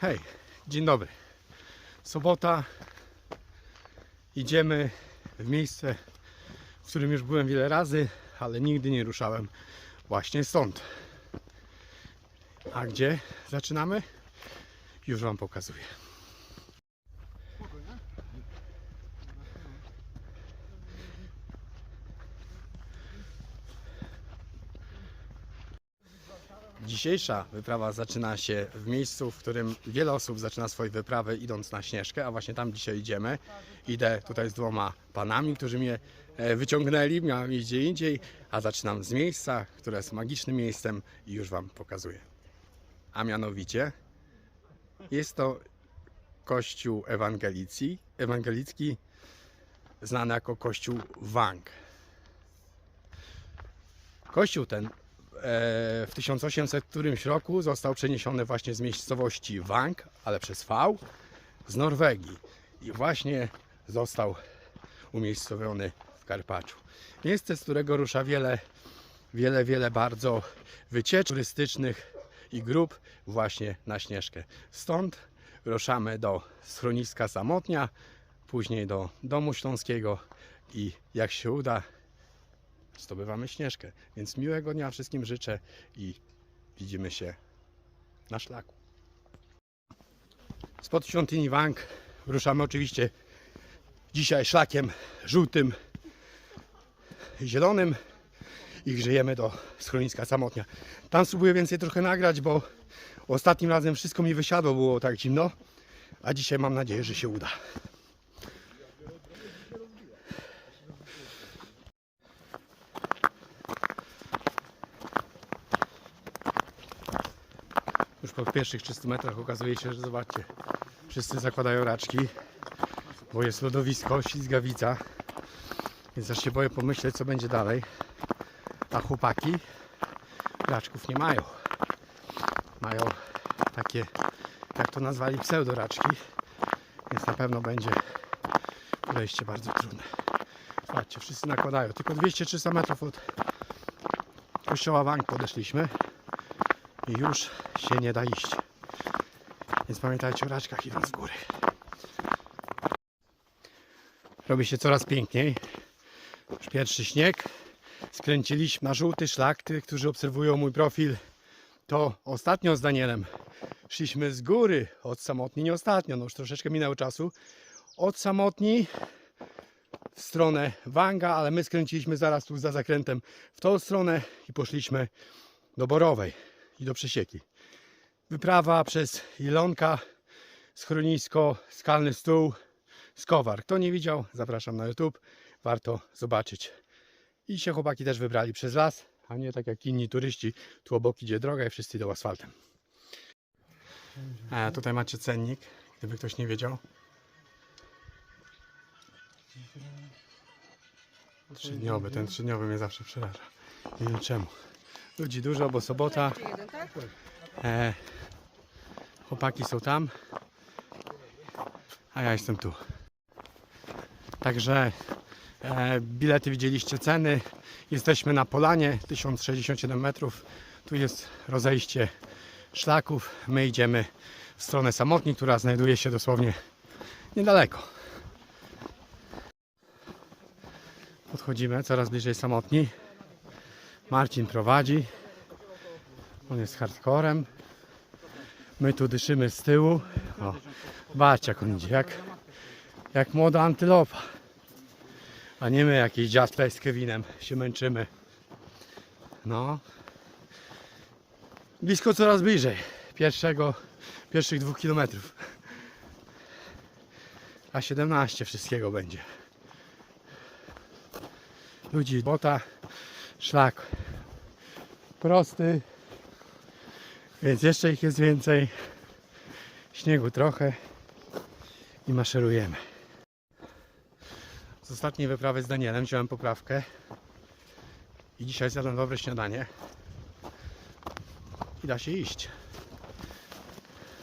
Hej, dzień dobry. Sobota. Idziemy w miejsce, w którym już byłem wiele razy, ale nigdy nie ruszałem właśnie stąd. A gdzie zaczynamy? Już Wam pokazuję. Dzisiejsza wyprawa zaczyna się w miejscu, w którym wiele osób zaczyna swoje wyprawy idąc na Śnieżkę, a właśnie tam dzisiaj idziemy. Idę tutaj z dwoma panami, którzy mnie e, wyciągnęli, miałem iść gdzie indziej, a zaczynam z miejsca, które jest magicznym miejscem i już Wam pokazuję. A mianowicie jest to kościół ewangelicji, ewangelicki, znany jako kościół Wang. Kościół ten w 1800 którymś roku został przeniesiony właśnie z miejscowości Wang, ale przez V, z Norwegii. I właśnie został umiejscowiony w Karpaczu. Miejsce, z którego rusza wiele, wiele, wiele bardzo wycieczek turystycznych i grup właśnie na Śnieżkę. Stąd ruszamy do schroniska Samotnia, później do Domu Śląskiego i jak się uda, zdobywamy Śnieżkę. Więc miłego dnia wszystkim życzę i widzimy się na szlaku. Spod świątyni Wang ruszamy oczywiście dzisiaj szlakiem żółtym, zielonym i grzejemy do schroniska Samotnia. Tam spróbuję więcej trochę nagrać, bo ostatnim razem wszystko mi wysiadło, było tak zimno, a dzisiaj mam nadzieję, że się uda. Już po pierwszych 300 metrach okazuje się, że zobaczcie, wszyscy zakładają raczki, bo jest lodowisko, ślizgawica, więc aż się boję pomyśleć, co będzie dalej. A chłopaki raczków nie mają. Mają takie, jak to nazwali, pseudoraczki, więc na pewno będzie podejście bardzo trudne. Zobaczcie, wszyscy nakładają. Tylko 200-300 metrów od kościoła Wang podeszliśmy i już się nie da iść. Więc pamiętajcie o raczkach idąc z góry. Robi się coraz piękniej. Już pierwszy śnieg. Skręciliśmy na żółty szlak. Tych, którzy obserwują mój profil, to ostatnio z Danielem szliśmy z góry od samotni, nie ostatnio, no już troszeczkę minęło czasu, od samotni w stronę Wanga, ale my skręciliśmy zaraz tu za zakrętem w tą stronę i poszliśmy do Borowej i do Przesieki. Wyprawa przez Ilonka, schronisko, skalny stół, Skowar. Kto nie widział, zapraszam na YouTube. Warto zobaczyć. I się chłopaki też wybrali przez las, a nie tak jak inni turyści. Tu obok idzie droga i wszyscy idą asfaltem. A tutaj macie cennik, gdyby ktoś nie wiedział. Trzydniowy, ten trzydniowy mnie zawsze przeraża. Nie wiem czemu. Ludzi dużo, bo sobota. E, chłopaki są tam, a ja jestem tu. Także e, bilety widzieliście ceny. Jesteśmy na Polanie, 1067 metrów. Tu jest rozejście szlaków. My idziemy w stronę Samotni, która znajduje się dosłownie niedaleko. Podchodzimy coraz bliżej Samotni. Marcin prowadzi. On jest hardcorem. My tu dyszymy z tyłu. O, zobaczcie jak on idzie, jak, jak młoda antylopa. A nie my jakiś dziad tutaj z Kevinem się męczymy. No. Blisko coraz bliżej pierwszego, pierwszych dwóch kilometrów. A 17 wszystkiego będzie. Ludzi, bota, szlak prosty, więc jeszcze ich jest więcej. Śniegu trochę i maszerujemy. Z ostatniej wyprawy z Danielem wziąłem poprawkę i dzisiaj zjadłem dobre śniadanie i da się iść.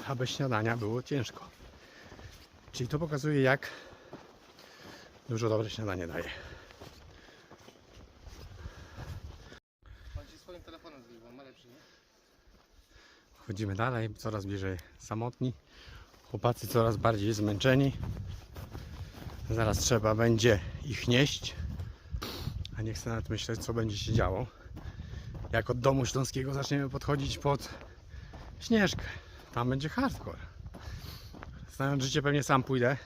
A bez śniadania było ciężko. Czyli to pokazuje jak dużo dobre śniadanie daje. Pan się swoim telefonem zgrywał, ma lepszy, nie? Chodzimy dalej, coraz bliżej samotni. Chłopacy coraz bardziej zmęczeni. Zaraz trzeba będzie ich nieść. A nie chcę nawet myśleć, co będzie się działo. Jak od domu śląskiego zaczniemy podchodzić pod Śnieżkę. Tam będzie hardcore. Znając życie pewnie sam pójdę.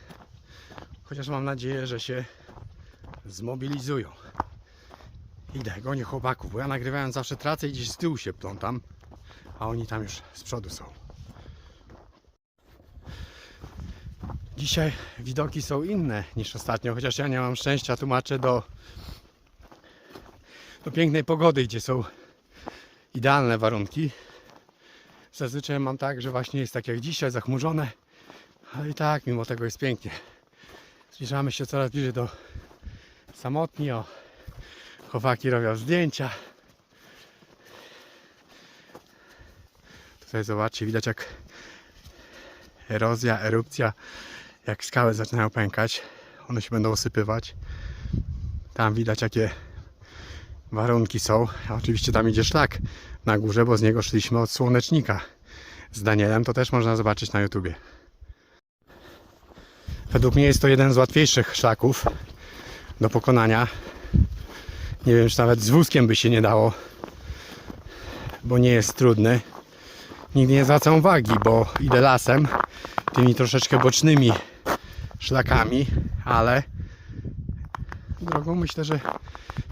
Chociaż mam nadzieję, że się zmobilizują. Idę, gonię chłopaków, bo ja nagrywając zawsze tracę i gdzieś z tyłu się plątam, a oni tam już z przodu są. Dzisiaj widoki są inne niż ostatnio, chociaż ja nie mam szczęścia, tłumaczę do, do pięknej pogody, gdzie są idealne warunki. Zazwyczaj mam tak, że właśnie jest tak jak dzisiaj, zachmurzone, ale i tak mimo tego jest pięknie. Zbliżamy się coraz bliżej do samotni, o chłopaki robią zdjęcia. Tutaj zobaczcie, widać jak erozja, erupcja, jak skały zaczynają pękać. One się będą osypywać. Tam widać jakie warunki są. A oczywiście tam idzie szlak na górze, bo z niego szliśmy od słonecznika. Z Danielem to też można zobaczyć na YouTubie. Według mnie jest to jeden z łatwiejszych szlaków do pokonania. Nie wiem, czy nawet z wózkiem by się nie dało, bo nie jest trudny. Nigdy nie zwracam uwagi, bo idę lasem, tymi troszeczkę bocznymi szlakami, ale drogą myślę, że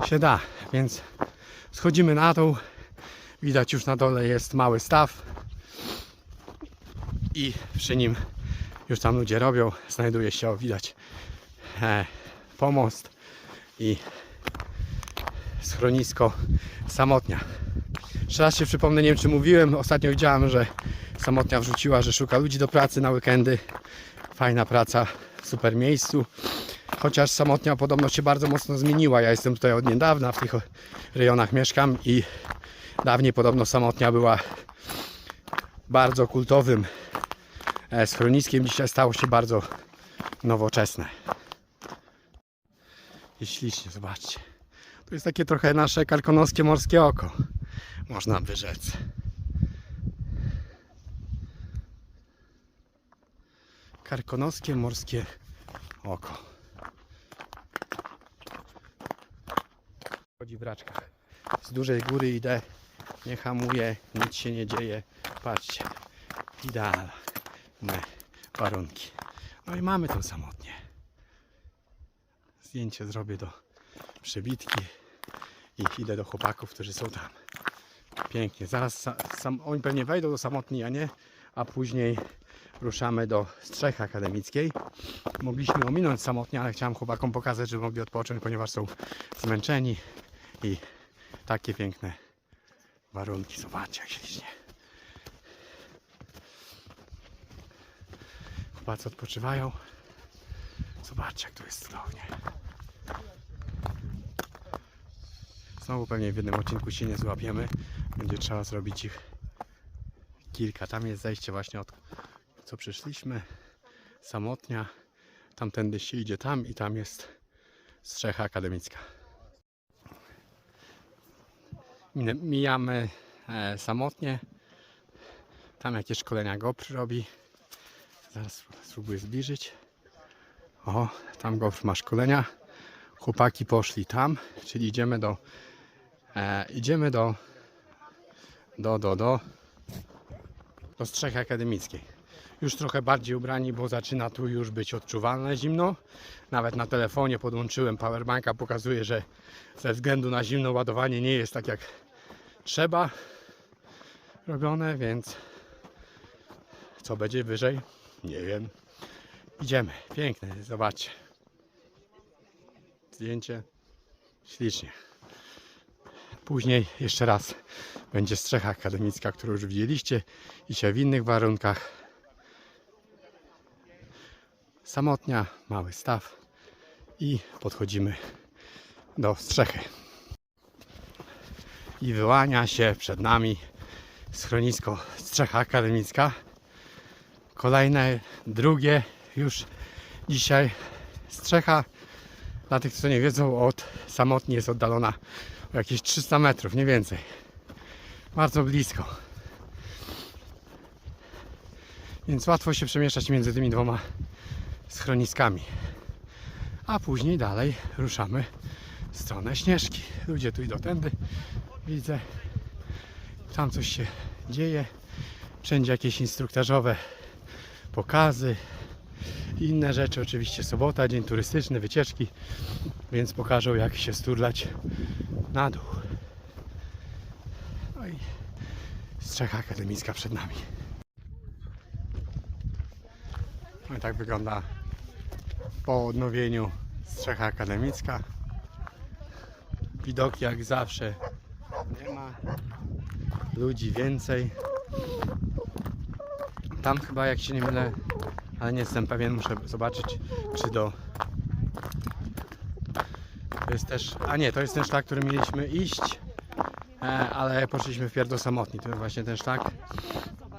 się da, więc schodzimy na dół. Widać już na dole jest mały staw i przy nim już tam ludzie robią. Znajduje się, o, widać, e, pomost i schronisko samotnia. Jeszcze raz się przypomnę, nie wiem czy mówiłem, ostatnio widziałem, że samotnia wrzuciła, że szuka ludzi do pracy na weekendy. Fajna praca w super miejscu. Chociaż samotnia podobno się bardzo mocno zmieniła. Ja jestem tutaj od niedawna, w tych rejonach mieszkam i dawniej podobno samotnia była bardzo kultowym e, schroniskiem. Dzisiaj stało się bardzo nowoczesne. I ślicznie, zobaczcie. To jest takie trochę nasze karkonoskie morskie oko. Można by rzec. Karkonoskie morskie oko. Chodzi w raczkach. Z dużej góry idę, nie hamuję, nic się nie dzieje. Patrzcie, idealne warunki. No i mamy to samotnie. Zdjęcie zrobię do przebitki i idę do chłopaków, którzy są tam. Pięknie. Zaraz sa, sam, oni pewnie wejdą do samotni, a nie, a później ruszamy do strzechy akademickiej. Mogliśmy ominąć samotnie, ale chciałem chłopakom pokazać, żeby mogli odpocząć, ponieważ są zmęczeni i takie piękne warunki. Zobaczcie, jak ślicznie. Chłopacy odpoczywają. Zobaczcie, jak tu jest cudownie. Znowu pewnie w jednym odcinku się nie złapiemy. Będzie trzeba zrobić ich kilka. Tam jest zejście właśnie od co przyszliśmy. Samotnia. Tamtędy się idzie tam i tam jest strzecha akademicka. Mijamy e, samotnie. Tam jakieś szkolenia GoPr robi. Zaraz spróbuję zbliżyć. O, tam GoPr ma szkolenia. Chłopaki poszli tam, czyli idziemy do e, idziemy do do, do, do do strzechy akademickiej. Już trochę bardziej ubrani, bo zaczyna tu już być odczuwalne zimno. Nawet na telefonie podłączyłem powerbanka, pokazuje, że ze względu na zimno ładowanie nie jest tak jak trzeba robione, więc co będzie wyżej? Nie wiem. Idziemy. Piękne, zobaczcie. Zdjęcie. Ślicznie. Później jeszcze raz będzie strzecha akademicka, którą już widzieliście i się w innych warunkach. Samotnia, mały staw i podchodzimy do strzechy. I wyłania się przed nami schronisko strzecha akademicka. Kolejne, drugie już dzisiaj strzecha. Dla tych, co nie wiedzą, od samotni jest oddalona jakieś 300 metrów, nie więcej. Bardzo blisko. Więc łatwo się przemieszczać między tymi dwoma schroniskami. A później dalej ruszamy w stronę Śnieżki. Ludzie tu idą tędy, widzę. Tam coś się dzieje. Wszędzie jakieś instruktażowe pokazy. Inne rzeczy, oczywiście sobota, dzień turystyczny, wycieczki, więc pokażą jak się sturlać na dół. No i strzecha akademicka przed nami. No i tak wygląda po odnowieniu strzecha akademicka. Widoki jak zawsze nie ma. Ludzi więcej. Tam chyba jak się nie mylę, ale nie jestem pewien, muszę zobaczyć czy do to jest też, a nie, to jest ten szlak, który mieliśmy iść, e, ale poszliśmy wpierw do samotni. To jest właśnie ten szlak,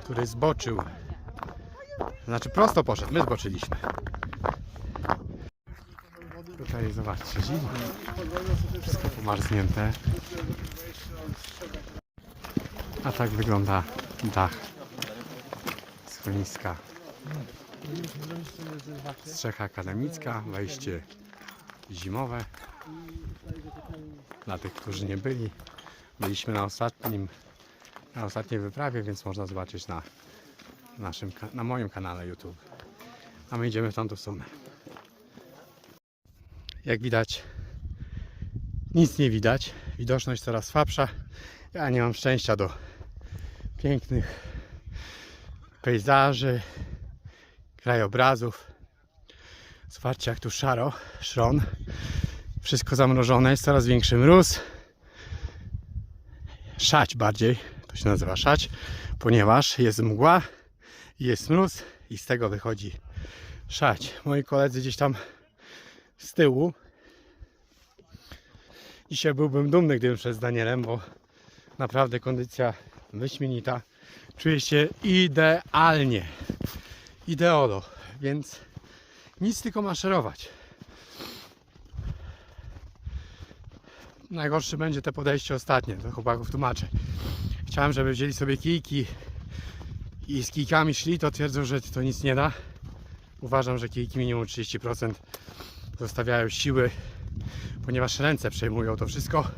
który zboczył. Znaczy prosto poszedł, my zboczyliśmy. Tutaj zobaczcie, zima. Wszystko pomarznięte. A tak wygląda dach schroniska. Strzecha akademicka, wejście zimowe. Dla tych, którzy nie byli, byliśmy na ostatnim, na ostatniej wyprawie, więc można zobaczyć na naszym, na moim kanale YouTube. A my idziemy w tamtą stronę. Jak widać, nic nie widać. Widoczność coraz słabsza. Ja nie mam szczęścia do pięknych pejzaży, krajobrazów. Zobaczcie jak tu szaro, szron. Wszystko zamrożone, jest coraz większy mróz. Szać bardziej, to się nazywa szać, ponieważ jest mgła, jest mróz i z tego wychodzi szać. Moi koledzy gdzieś tam z tyłu. Dzisiaj byłbym dumny, gdybym szedł z Danielem, bo naprawdę kondycja wyśmienita. Czuję się idealnie. Ideolo, więc nic tylko maszerować. Najgorsze będzie te podejście ostatnie, to chłopaków tłumaczę. Chciałem, żeby wzięli sobie kijki i z kijkami szli, to twierdzą, że to nic nie da. Uważam, że kijki minimum 30% zostawiają siły, ponieważ ręce przejmują to wszystko,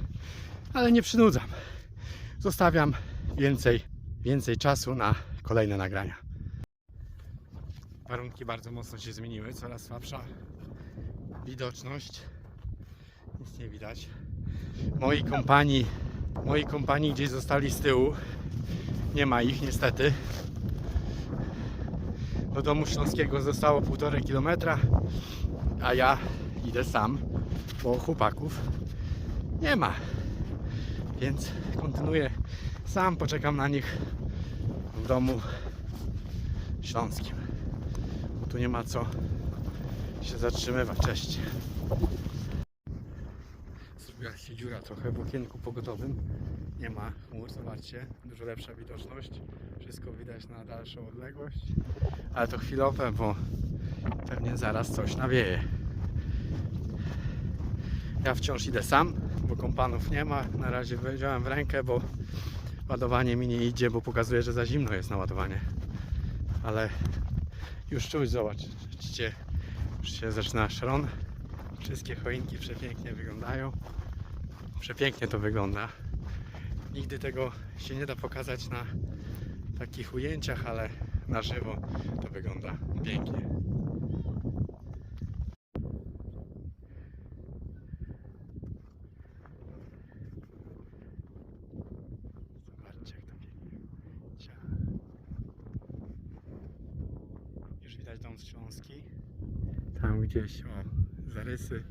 ale nie przynudzam. Zostawiam więcej, więcej czasu na kolejne nagrania. Warunki bardzo mocno się zmieniły, coraz słabsza widoczność. Nic nie widać. Moi kompanii, moi kompanii gdzieś zostali z tyłu. Nie ma ich niestety. Do domu śląskiego zostało półtorej kilometra, a ja idę sam, bo chłopaków nie ma. Więc kontynuuję sam, poczekam na nich w domu śląskim. Bo tu nie ma co się zatrzymywać. Cześć. Się dziura trochę w okienku pogotowym. Nie ma chmur, zobaczcie. Dużo lepsza widoczność. Wszystko widać na dalszą odległość. Ale to chwilowe, bo pewnie zaraz coś nawieje. Ja wciąż idę sam, bo kompanów nie ma. Na razie wziąłem w rękę, bo ładowanie mi nie idzie, bo pokazuje, że za zimno jest na ładowanie. Ale już czuć, zobaczcie, już się zaczyna szron. Wszystkie choinki przepięknie wyglądają. Przepięknie to wygląda. Nigdy tego się nie da pokazać na takich ujęciach, ale na żywo to wygląda pięknie. Zobaczcie jak to. Już widać dom śląski. Tam gdzieś, o, zarysy.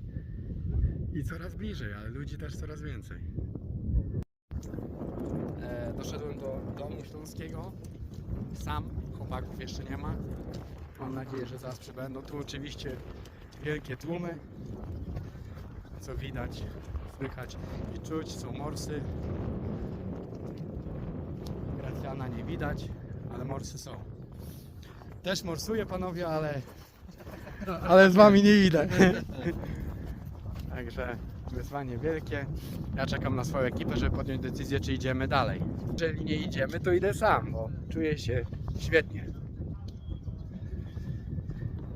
Ale ludzi też coraz więcej. E, doszedłem do domu śląskiego. Sam, chłopaków jeszcze nie ma. Mam nadzieję, że zaraz przybędą. Tu oczywiście wielkie tłumy. Co widać, słychać i czuć, są morsy. Gracjana nie widać, ale morsy są. Też morsuję panowie, ale ale z wami nie idę. Także wyzwanie wielkie. Ja czekam na swoją ekipę, żeby podjąć decyzję, czy idziemy dalej. Jeżeli nie idziemy, to idę sam, bo czuję się świetnie.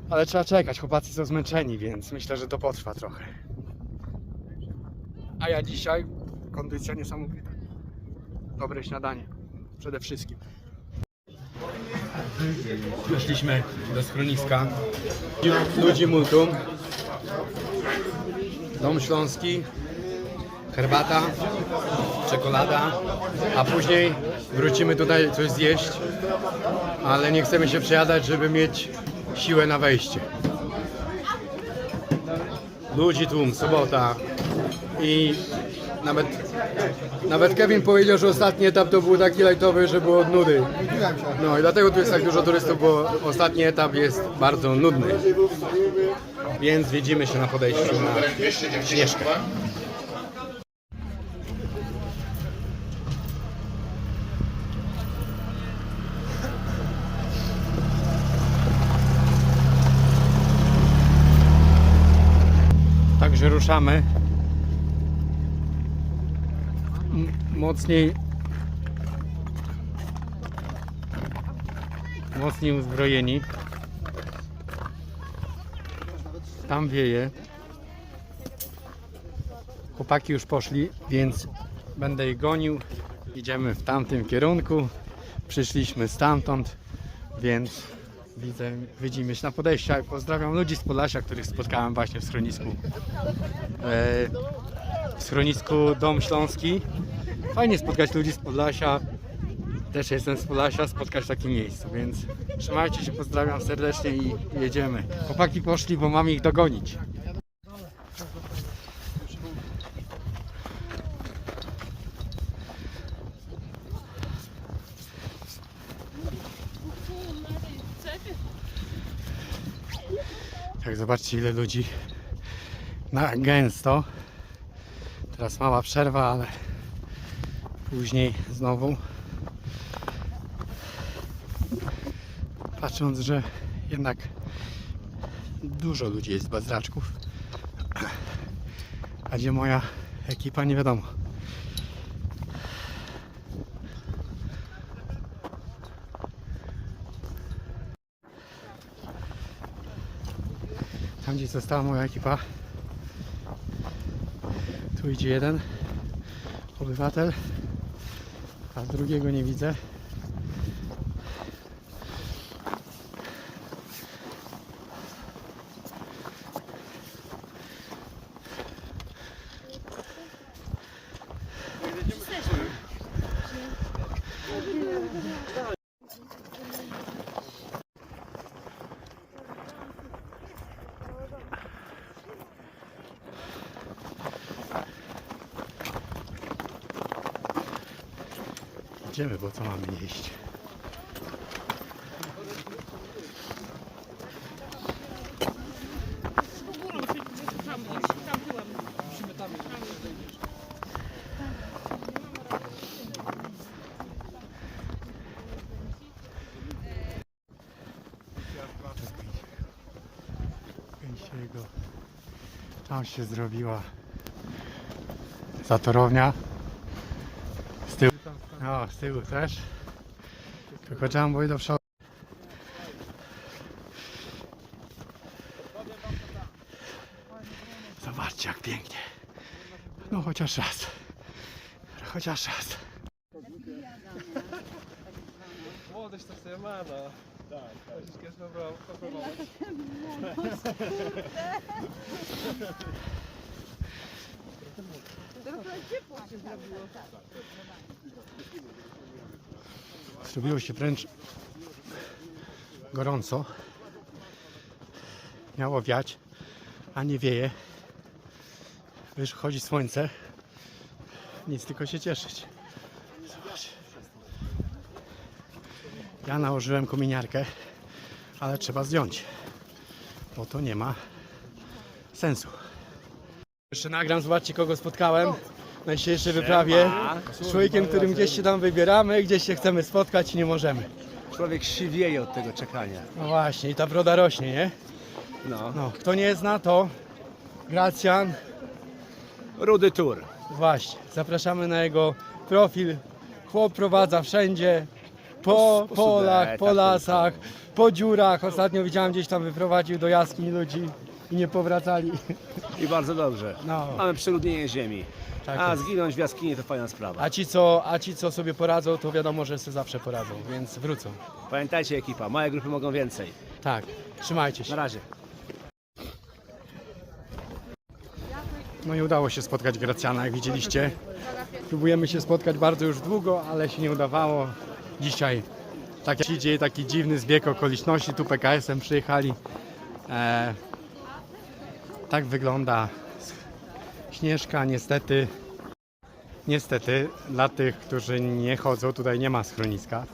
Ale trzeba czekać, chłopacy są zmęczeni, więc myślę, że to potrwa trochę. A ja dzisiaj kondycja niesamowita. Dobre śniadanie. Przede wszystkim. Weszliśmy do schroniska. Ludzi multum. Dom Śląski. Herbata. Czekolada. A później wrócimy tutaj coś zjeść. Ale nie chcemy się przejadać, żeby mieć siłę na wejście. Ludzi tłum, sobota. I nawet, nawet Kevin powiedział, że ostatni etap to był taki lajtowy, że było od nudy. No i dlatego tu jest tak dużo turystów, bo ostatni etap jest bardzo nudny. Więc widzimy się na podejściu na Śnieżkę. Także ruszamy. Mocniej. Mocniej uzbrojeni. Tam wieje. Chłopaki już poszli, więc będę ich gonił. Idziemy w tamtym kierunku. Przyszliśmy stamtąd, więc widzę, widzimy się na podejściu. A Pozdrawiam ludzi z Podlasia, których spotkałem właśnie w schronisku. E, w schronisku Dom Śląski. Fajnie spotkać ludzi z Podlasia. Też jestem z Podlasia, spotkać w takim miejscu, więc trzymajcie się, pozdrawiam serdecznie i jedziemy. Chłopaki poszli, bo mam ich dogonić. Tak, zobaczcie ile ludzi na gęsto. Teraz mała przerwa, ale później znowu. Patrząc, że jednak dużo ludzi jest bez raczków. A gdzie moja ekipa, nie wiadomo. Tam gdzie została moja ekipa. Tu idzie jeden obywatel, a drugiego nie widzę. Idziemy, bo co mamy jeść? Tam się zrobiła zatorownia. Z tyłu. Też. Tylko jumbo i do przodu. Zobaczcie jak pięknie. No chociaż raz. Chociaż raz. Młodość to sobie ma, no. Tak, Troszeczkę spróbował- popróbować. Zrobiło się wręcz gorąco. Miało wiać, a nie wieje. Wychodzi słońce. Nic tylko się cieszyć. Zobacz. Ja nałożyłem kominiarkę, ale trzeba zdjąć, bo to nie ma sensu. Jeszcze nagram, zobaczcie kogo spotkałem na dzisiejszej wyprawie. Z człowiekiem, którym gdzieś się tam wybieramy, gdzieś się chcemy spotkać i nie możemy. Człowiek siwieje od tego czekania. No właśnie, i ta broda rośnie, nie? No. No, kto nie zna, to Gracjan. Rudy Tour. Właśnie, zapraszamy na jego profil. Chłop prowadza wszędzie. po po polach, po Sudetach lasach, po dziurach. Ostatnio widziałem gdzieś tam wyprowadził do jaskiń ludzi i nie powracali. I bardzo dobrze. No. Mamy przeludnienie ziemi. Tak A jest. zginąć w jaskini to fajna sprawa. A ci, co, a ci, co sobie poradzą, to wiadomo, że sobie zawsze poradzą, więc wrócą. Pamiętajcie ekipa, małe grupy mogą więcej. Tak, trzymajcie Na się. razie. No i udało się spotkać Gracjana, jak widzieliście. Próbujemy się spotkać bardzo już długo, ale się nie udawało. Dzisiaj tak się dzieje taki dziwny zbieg okoliczności. Tu PKS-em przyjechali. E, tak wygląda Śnieżka. Niestety, niestety dla tych, którzy nie chodzą, tutaj nie ma schroniska.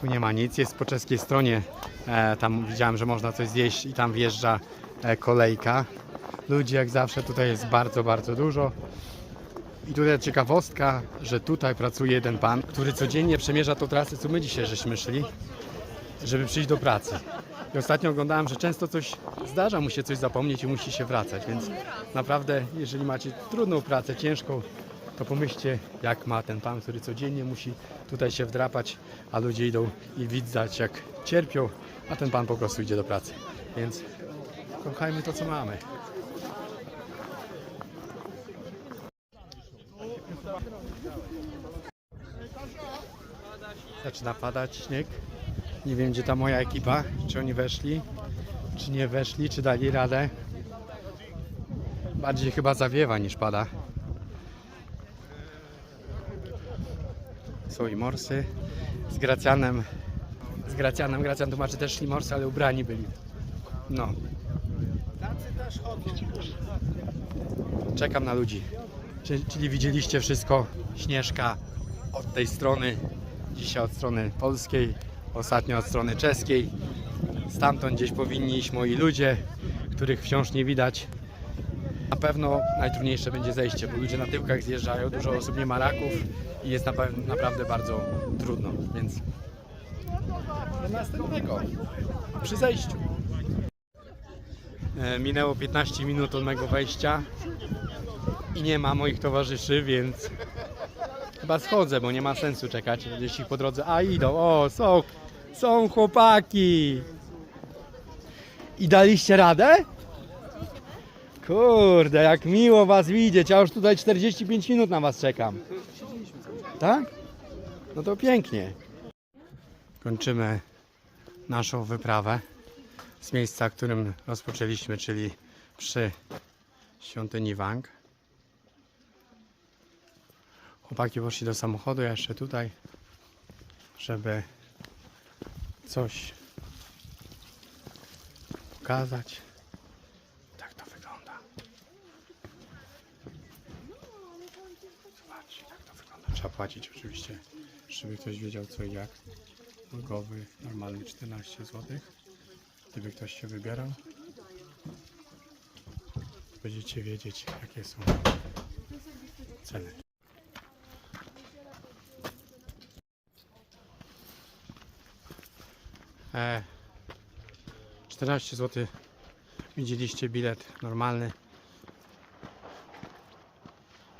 Tu nie ma nic. Jest po czeskiej stronie. E, tam widziałem, że można coś zjeść i tam wjeżdża e, kolejka. Ludzi jak zawsze tutaj jest bardzo, bardzo dużo. I tutaj ciekawostka, że tutaj pracuje jeden pan, który codziennie przemierza tą trasę, co my dzisiaj żeśmy szli, żeby przyjść do pracy. I ostatnio oglądałem, że często coś zdarza mu się coś zapomnieć i musi się wracać, więc naprawdę, jeżeli macie trudną pracę, ciężką, to pomyślcie, jak ma ten pan, który codziennie musi tutaj się wdrapać, a ludzie idą i widzać, jak cierpią, a ten pan po prostu idzie do pracy. Więc kochajmy to, co mamy. Zaczyna padać śnieg. Nie wiem, gdzie ta moja ekipa. Czy oni weszli, czy nie weszli, czy dali radę. Bardziej chyba zawiewa niż pada. Są i morsy. Z Gracjanem. Z Gracjanem. Gracjan tłumaczy też szli morsy, ale ubrani byli. No. Czekam na ludzi. Czyli, czyli widzieliście wszystko. Śnieżka od tej strony. Dzisiaj od strony polskiej, ostatnio od strony czeskiej. Stamtąd gdzieś powinni iść moi ludzie, których wciąż nie widać. Na pewno najtrudniejsze będzie zejście, bo ludzie na tyłkach zjeżdżają, dużo osób nie ma raków i jest nape- naprawdę bardzo trudno, więc do następnego przy zejściu. E, Minęło 15 minut od mego wejścia i nie ma moich towarzyszy, więc Chyba schodzę, bo nie ma sensu czekać gdzieś ich po drodze. A idą, o, są, są chłopaki. I daliście radę? Kurde, jak miło was widzieć. Ja już tutaj 45 minut na was czekam. Tak? No to pięknie. Kończymy naszą wyprawę z miejsca, którym rozpoczęliśmy, czyli przy świątyni Wang. Chłopaki poszli do samochodu, jeszcze tutaj, żeby coś pokazać. Tak to wygląda. Zobaczcie, tak to wygląda. Trzeba płacić oczywiście, żeby ktoś wiedział co i jak. Ulgowy, normalny 14 zł. Gdyby ktoś się wybierał, będziecie wiedzieć jakie są ceny. 14 zł. Widzieliście bilet normalny.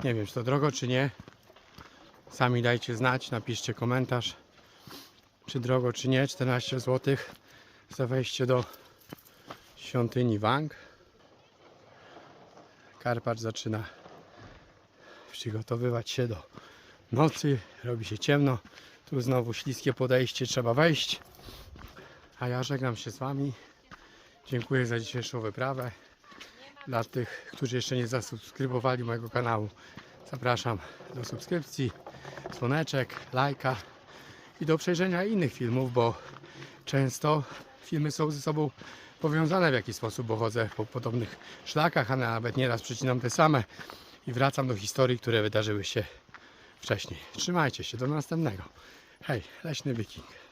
Nie wiem, czy to drogo, czy nie. Sami dajcie znać, napiszcie komentarz, czy drogo, czy nie. 14 zł za wejście do świątyni Wang. Karpacz zaczyna przygotowywać się do nocy. Robi się ciemno. Tu znowu śliskie podejście, trzeba wejść. A ja żegnam się z Wami. Dziękuję za dzisiejszą wyprawę. Dla tych, którzy jeszcze nie zasubskrybowali mojego kanału, zapraszam do subskrypcji, dzwoneczek, lajka i do przejrzenia innych filmów, bo często filmy są ze sobą powiązane w jakiś sposób, bo chodzę po podobnych szlakach, a nawet nieraz przecinam te same i wracam do historii, które wydarzyły się wcześniej. Trzymajcie się, do następnego. Hej, Leśny Wiking.